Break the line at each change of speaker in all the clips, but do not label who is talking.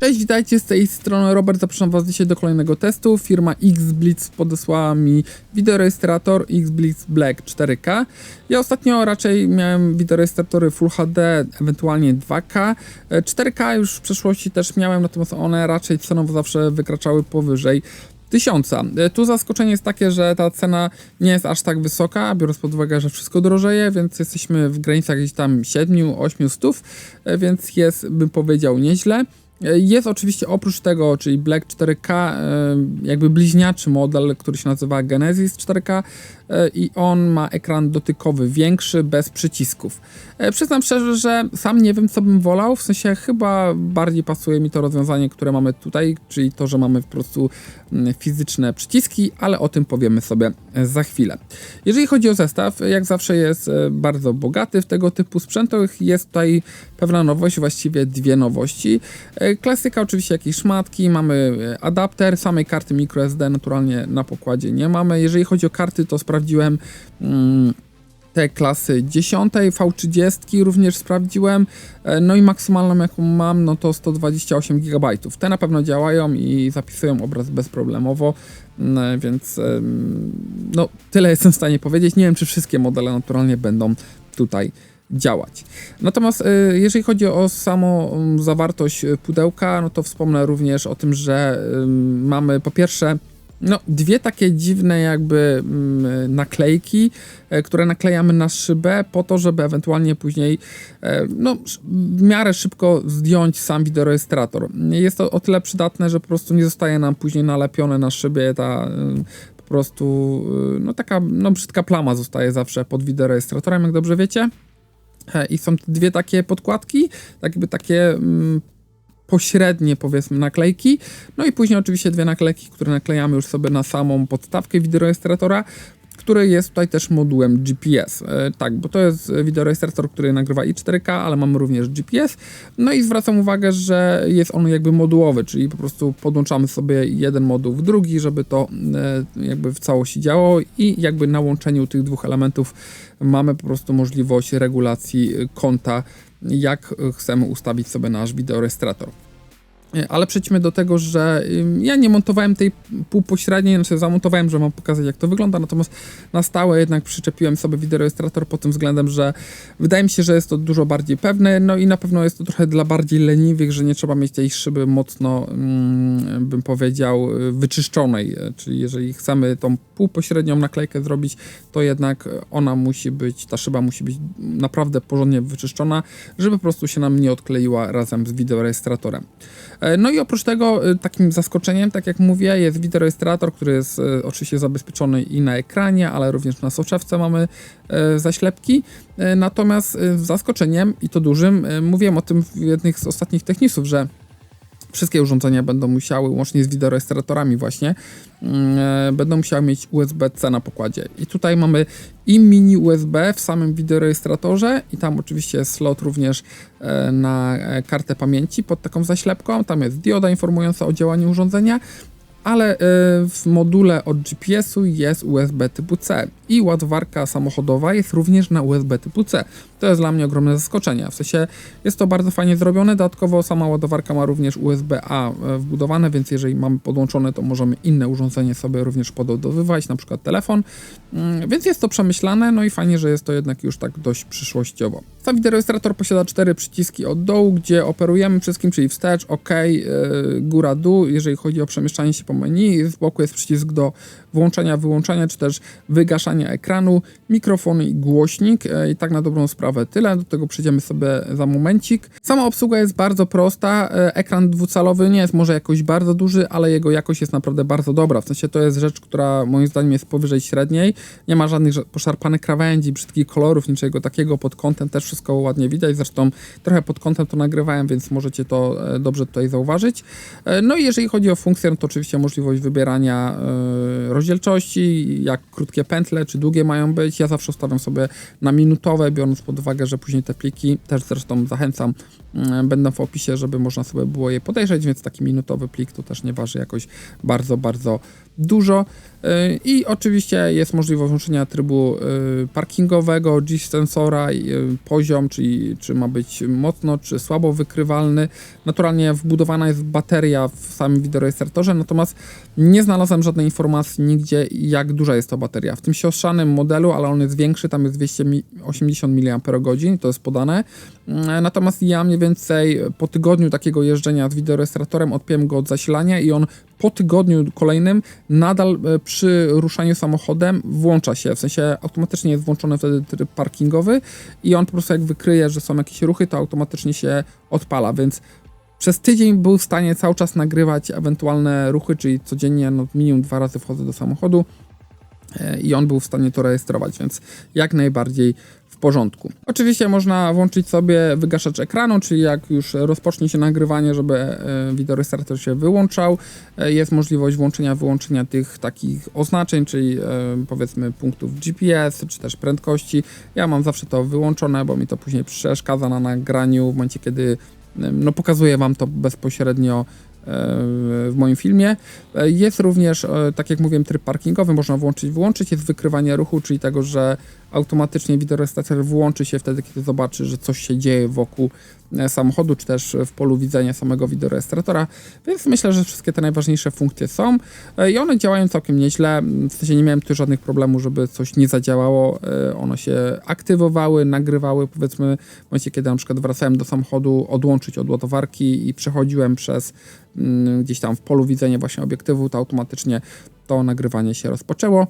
Cześć, witajcie z tej strony Robert, zapraszam was dzisiaj do kolejnego testu. Firma XBlitz podesłała mi wideorejestrator XBlitz Black 4K. Ja ostatnio raczej miałem wideorejestratory Full HD, ewentualnie 2K. E, 4K już w przeszłości też miałem, natomiast one raczej cenowo zawsze wykraczały powyżej tysiąca. E, Tu zaskoczenie jest takie, że ta cena nie jest aż tak wysoka, biorąc pod uwagę, że wszystko drożeje, więc jesteśmy w granicach gdzieś tam 7-8 stów, e, więc jest, bym powiedział, nieźle. Jest oczywiście oprócz tego, czyli Black 4K, e, jakby bliźniaczy model, który się nazywa Genesis 4K e, i on ma ekran dotykowy większy, bez przycisków. E, Przyznam szczerze, że sam nie wiem, co bym wolał, w sensie chyba bardziej pasuje mi to rozwiązanie, które mamy tutaj, czyli to, że mamy po prostu mm, fizyczne przyciski, ale o tym powiemy sobie e, za chwilę. Jeżeli chodzi o zestaw, jak zawsze jest e, bardzo bogaty w tego typu sprzętach, jest tutaj pewna nowość, właściwie dwie nowości. E, Klasyka oczywiście jakieś szmatki, mamy e, adapter, samej karty microSD naturalnie na pokładzie nie mamy. Jeżeli chodzi o karty, to sprawdziłem mm, te klasy 10, V30 również sprawdziłem, e, no i maksymalną jaką mam, no to 128 GB. Te na pewno działają i zapisują obraz bezproblemowo, mm, więc em, no tyle jestem w stanie powiedzieć. Nie wiem, czy wszystkie modele naturalnie będą tutaj działać. Natomiast y, jeżeli chodzi o samą mm, zawartość pudełka, no to wspomnę również o tym, że mamy po pierwsze no, dwie takie dziwne jakby mm, naklejki, e, które naklejamy na szybę po to, żeby ewentualnie później e, no, w miarę szybko zdjąć sam wideorejestrator. Jest to o tyle przydatne, że po prostu nie zostaje nam później nalepione na szybie ta y, po prostu y, no taka no, brzydka plama zostaje zawsze pod wideorejestratorem, jak dobrze wiecie. E, I są dwie takie podkładki, tak jakby takie mm, pośrednie powiedzmy naklejki. No i później oczywiście dwie naklejki, które naklejamy już sobie na samą podstawkę wideorejestratora, który jest tutaj też modułem GPS. E, tak, bo to jest wideorejestrator, który nagrywa i 4K, ale mamy również GPS. No i zwracam uwagę, że jest on jakby modułowy, czyli po prostu podłączamy sobie jeden moduł w drugi, żeby to e, jakby w całości działało i jakby na łączeniu tych dwóch elementów mamy po prostu możliwość regulacji konta, jak chcemy ustawić sobie nasz wideorejestrator. E, Ale przejdźmy do tego, że ja nie montowałem tej półpośredniej, znaczy zamontowałem, że mam pokazać jak to wygląda, natomiast na stałe jednak przyczepiłem sobie wideorejestrator pod tym względem, że wydaje mi się, że jest to dużo bardziej pewne, no i na pewno jest to trochę dla bardziej leniwych, że nie trzeba mieć tej szyby mocno, mm, bym powiedział, y, wyczyszczonej, czyli jeżeli chcemy tą półpośrednią naklejkę zrobić, to jednak ona musi być, ta szyba musi być naprawdę porządnie wyczyszczona, żeby po prostu się nam nie odkleiła razem z wideorejestratorem. E, No i oprócz tego e, takim zaskoczeniem, tak jak mówię, jest wideorejestrator, który jest e, oczywiście zabezpieczony i na ekranie, ale również na soczewce mamy zaślepki. Natomiast zaskoczeniem i to dużym, mówiłem o tym w jednych z ostatnich technisów, że wszystkie urządzenia będą musiały, łącznie z wideorejestratorami właśnie, mm, e, będą musiały mieć USB-C na pokładzie. I tutaj mamy i mini USB w samym wideorejestratorze i tam oczywiście jest slot również e, na e, kartę pamięci pod taką zaślepką. Tam jest dioda informująca o działaniu urządzenia, ale e, w module od GPS-u jest USB typu C i ładowarka samochodowa jest również na USB typu C. To jest dla mnie ogromne zaskoczenie. W sensie jest to bardzo fajnie zrobione. Dodatkowo sama ładowarka ma również USB-A e, wbudowane, więc jeżeli mamy podłączone, to możemy inne urządzenie sobie również podładowywać, na przykład telefon. Mm, Więc jest to przemyślane, no i fajnie, że jest to jednak już tak dość przyszłościowo. Sam wideorejestrator posiada cztery przyciski od dołu, gdzie operujemy wszystkim, czyli wstecz, OK, yy, góra, dół, jeżeli chodzi o przemieszczanie się po menu. Z boku jest przycisk do włączania, wyłączania, czy też wygaszania ekranu, mikrofon i głośnik. E, I tak na dobrą sprawę tyle. Do tego przejdziemy sobie za momencik. Sama obsługa jest bardzo prosta. E, Ekran dwucalowy nie jest może jakoś bardzo duży, ale jego jakość jest naprawdę bardzo dobra. W sensie to jest rzecz, która moim zdaniem jest powyżej średniej. Nie ma żadnych ża- poszarpanych krawędzi, brzydkich kolorów, niczego takiego. Pod kątem też wszystko ładnie widać. Zresztą trochę pod kątem to nagrywałem, więc możecie to e, dobrze tutaj zauważyć. E, No i jeżeli chodzi o funkcję, no to oczywiście możliwość wybierania e, rozdzielczości, jak krótkie pętle, czy długie mają być. Ja zawsze ustawiam sobie na minutowe, biorąc pod uwagę, że później te pliki, też zresztą zachęcam, będą w opisie, żeby można sobie było je podejrzeć, więc taki minutowy plik to też nie waży jakoś bardzo, bardzo dużo. Y, I oczywiście jest możliwość włączenia trybu y, parkingowego, G-sensora, y, poziom, czyli czy ma być mocno, czy słabo wykrywalny. Naturalnie wbudowana jest bateria w samym wideorejestratorze, natomiast nie znalazłem żadnej informacji nigdzie, jak duża jest to bateria. W tym siostrzanym modelu, ale on jest większy, tam jest 280 mAh, to jest podane. Natomiast ja mniej więcej po tygodniu takiego jeżdżenia z wideorejestratorem odpiąłem go od zasilania i on po tygodniu kolejnym nadal e, przy ruszaniu samochodem włącza się, w sensie automatycznie jest włączony wtedy tryb parkingowy i on po prostu jak wykryje, że są jakieś ruchy, to automatycznie się odpala, więc przez tydzień był w stanie cały czas nagrywać ewentualne ruchy, czyli codziennie no, minimum dwa razy wchodzę do samochodu e, i on był w stanie to rejestrować, więc jak najbardziej porządku. Oczywiście można włączyć sobie wygaszacz ekranu, czyli jak już rozpocznie się nagrywanie, żeby e, wideorejestrator się wyłączał, e, jest możliwość włączenia, wyłączenia tych takich oznaczeń, czyli e, powiedzmy punktów GPS, czy też prędkości. Ja mam zawsze to wyłączone, bo mi to później przeszkadza na nagraniu w momencie, kiedy no, pokazuję Wam to bezpośrednio w moim filmie. Jest również, tak jak mówiłem, tryb parkingowy, można włączyć, wyłączyć. Jest wykrywanie ruchu, czyli tego, że automatycznie wideorejestrator włączy się wtedy, kiedy zobaczy, że coś się dzieje wokół e, samochodu, czy też w polu widzenia samego wideorejestratora, więc myślę, że wszystkie te najważniejsze funkcje są e, i one działają całkiem nieźle, w sensie nie miałem tu żadnych problemów, żeby coś nie zadziałało, e, one się aktywowały, nagrywały, powiedzmy w momencie, kiedy na przykład wracałem do samochodu odłączyć od ładowarki i przechodziłem przez mm, gdzieś tam w polu widzenia właśnie obiektywu, to automatycznie to nagrywanie się rozpoczęło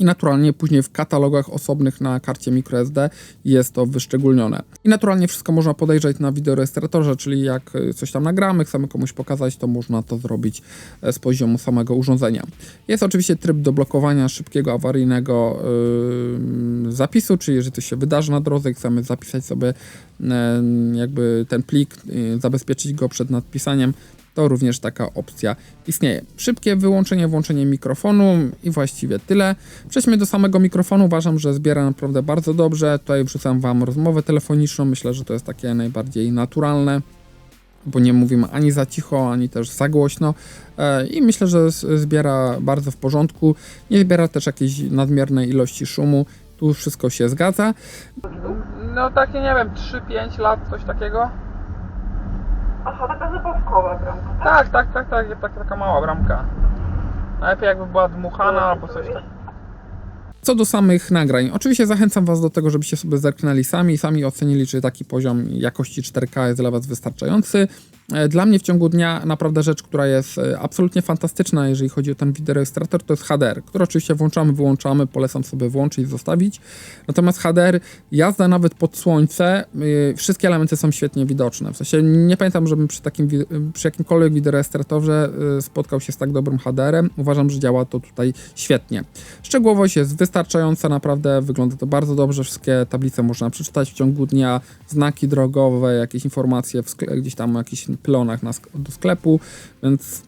i naturalnie później w katalogach osobnych na karcie microSD jest to wyszczególnione. I naturalnie wszystko można podejrzeć na wideorejestratorze, czyli jak coś tam nagramy, chcemy komuś pokazać, to można to zrobić e, z poziomu samego urządzenia. Jest oczywiście tryb do blokowania szybkiego awaryjnego yy, zapisu, czyli jeżeli coś się wydarzy na drodze, chcemy zapisać sobie yy, jakby ten plik, yy, zabezpieczyć go przed nadpisaniem, to również taka opcja istnieje. Szybkie wyłączenie, włączenie mikrofonu i właściwie tyle. Przejdźmy do samego mikrofonu. Uważam, że zbiera naprawdę bardzo dobrze. Tutaj wrzucam Wam rozmowę telefoniczną. Myślę, że to jest takie najbardziej naturalne bo nie mówimy ani za cicho, ani też za głośno e, i myślę, że zbiera bardzo w porządku. Nie zbiera też jakiejś nadmiernej ilości szumu. Tu wszystko się zgadza. No takie, nie wiem, 3-5 lat, coś takiego.
Aha, taka zabawkowa bramka, tak?
Tak, tak, tak, tak, tak taka mała bramka. Najlepiej jakby była dmuchana albo coś tak. Co do samych nagrań, oczywiście zachęcam Was do tego, żebyście sobie zerknęli sami, sami ocenili, czy taki poziom jakości 4K jest dla Was wystarczający. E, dla mnie w ciągu dnia naprawdę rzecz, która jest e, absolutnie fantastyczna, jeżeli chodzi o ten wideorejestrator, to jest HDR, który oczywiście włączamy, wyłączamy, polecam sobie włączyć, zostawić. Natomiast HDR, jazda nawet pod słońce, yy, wszystkie elementy są świetnie widoczne. W sensie nie pamiętam, żebym przy, takim, przy jakimkolwiek wideorejestratorze spotkał się z tak dobrym HDR-em. Uważam, że działa to tutaj świetnie. Szczegółowość jest wystarczająca, naprawdę wygląda to bardzo dobrze. Wszystkie tablice można przeczytać w ciągu dnia, znaki drogowe, jakieś informacje, gdzieś tam jakieś pylonach na, do sklepu, więc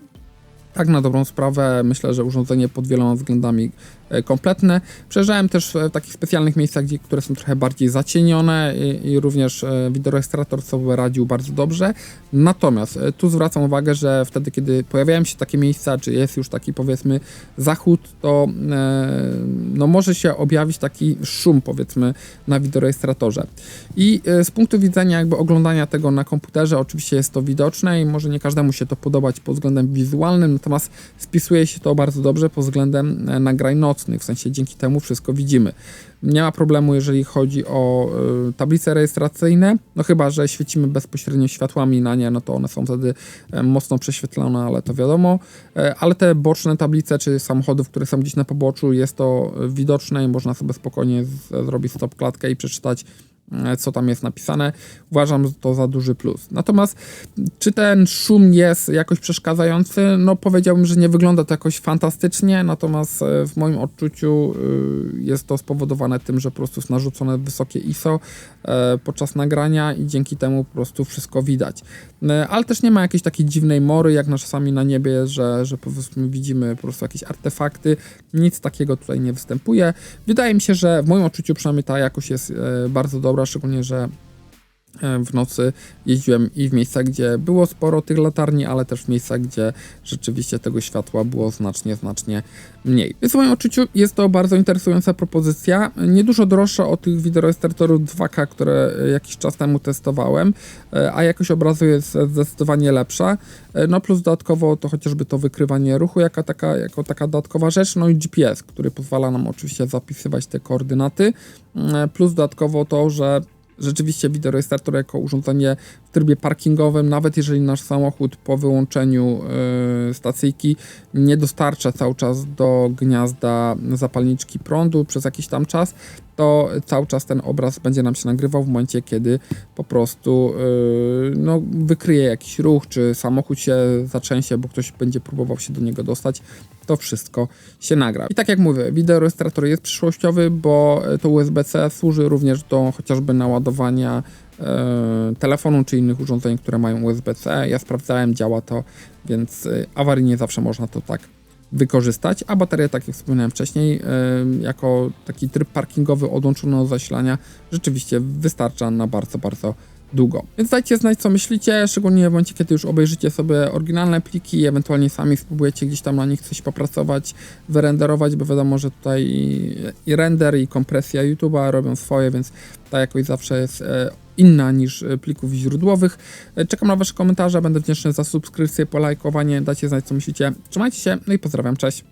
tak na dobrą sprawę myślę, że urządzenie pod wieloma względami E, kompletne. Przejeżdżałem też w takich specjalnych miejscach, gdzie, które są trochę bardziej zacienione i, i również e, wideorejestrator sobie radził bardzo dobrze. Natomiast e, tu zwracam uwagę, że wtedy, kiedy pojawiają się takie miejsca, czy jest już taki powiedzmy zachód, to no, może się objawić taki szum powiedzmy na wideorejestratorze. I z punktu widzenia jakby oglądania tego na komputerze oczywiście jest to widoczne i może nie każdemu się to podobać pod względem wizualnym, natomiast spisuje się to bardzo dobrze pod względem nagrań nocnych w sensie dzięki temu wszystko widzimy. Nie ma problemu, jeżeli chodzi o y, tablice rejestracyjne, no chyba, że świecimy bezpośrednio światłami na nie, no to one są wtedy y, mocno prześwietlone, ale to wiadomo. Y, ale te boczne tablice, czy samochodów, które są gdzieś na poboczu, jest to widoczne i można sobie spokojnie z, zrobić stop klatkę i przeczytać E, co tam jest napisane. Uważam to za duży plus. Natomiast czy ten szum jest jakoś przeszkadzający? No powiedziałbym, że nie wygląda to jakoś fantastycznie, natomiast e, w moim odczuciu e, jest to spowodowane tym, że po prostu jest narzucone wysokie ISO podczas nagrania i dzięki temu po prostu wszystko widać. Ale też nie ma jakiejś takiej dziwnej mory, jak na czasami na niebie, że, że powiedzmy widzimy po prostu jakieś artefakty. Nic takiego tutaj nie występuje. Wydaje mi się, że w moim odczuciu przynajmniej ta jakość jest bardzo dobra szczególnie, że W nocy jeździłem i w miejscach, gdzie było sporo tych latarni, ale też w miejscach, gdzie rzeczywiście tego światła było znacznie, znacznie mniej. Więc w moim odczuciu jest to bardzo interesująca propozycja. Niedużo droższa od tych wideorejestratorów 2K, które e, jakiś czas temu testowałem, e, a jakość obrazu jest zdecydowanie lepsza. E, No plus dodatkowo to chociażby to wykrywanie ruchu jako taka, jako taka dodatkowa rzecz, no i GPS, który pozwala nam oczywiście zapisywać te koordynaty, plus dodatkowo to, że rzeczywiście wideorejestrator jako urządzenie trybie parkingowym, nawet jeżeli nasz samochód po wyłączeniu y, stacyjki nie dostarcza cały czas do gniazda zapalniczki prądu przez jakiś tam czas, to cały czas ten obraz będzie nam się nagrywał w momencie, kiedy po prostu y, no, wykryje jakiś ruch, czy samochód się zatrzęsie, bo ktoś będzie próbował się do niego dostać, to wszystko się nagra. I tak jak mówię, wideorejestrator jest przyszłościowy, bo to USB-C służy również do chociażby naładowania e, telefonu czy innych urządzeń, które mają USB-C. Ja sprawdzałem, działa to, więc e, awaryjnie zawsze można to tak wykorzystać, a bateria, tak jak wspomniałem wcześniej, e, jako taki tryb parkingowy odłączony od zasilania, rzeczywiście wystarcza na bardzo, bardzo długo. Więc dajcie znać, co myślicie, szczególnie w momencie, kiedy już obejrzycie sobie oryginalne pliki, ewentualnie sami spróbujecie gdzieś tam na nich coś popracować, wyrenderować, bo wiadomo, że tutaj i, render, i kompresja YouTube'a robią swoje, więc ta jakość zawsze jest e, inna niż e, plików źródłowych. E, Czekam na wasze komentarze, będę wdzięczny za subskrypcję, polajkowanie, dajcie znać, co myślicie. Trzymajcie się, no i pozdrawiam, cześć!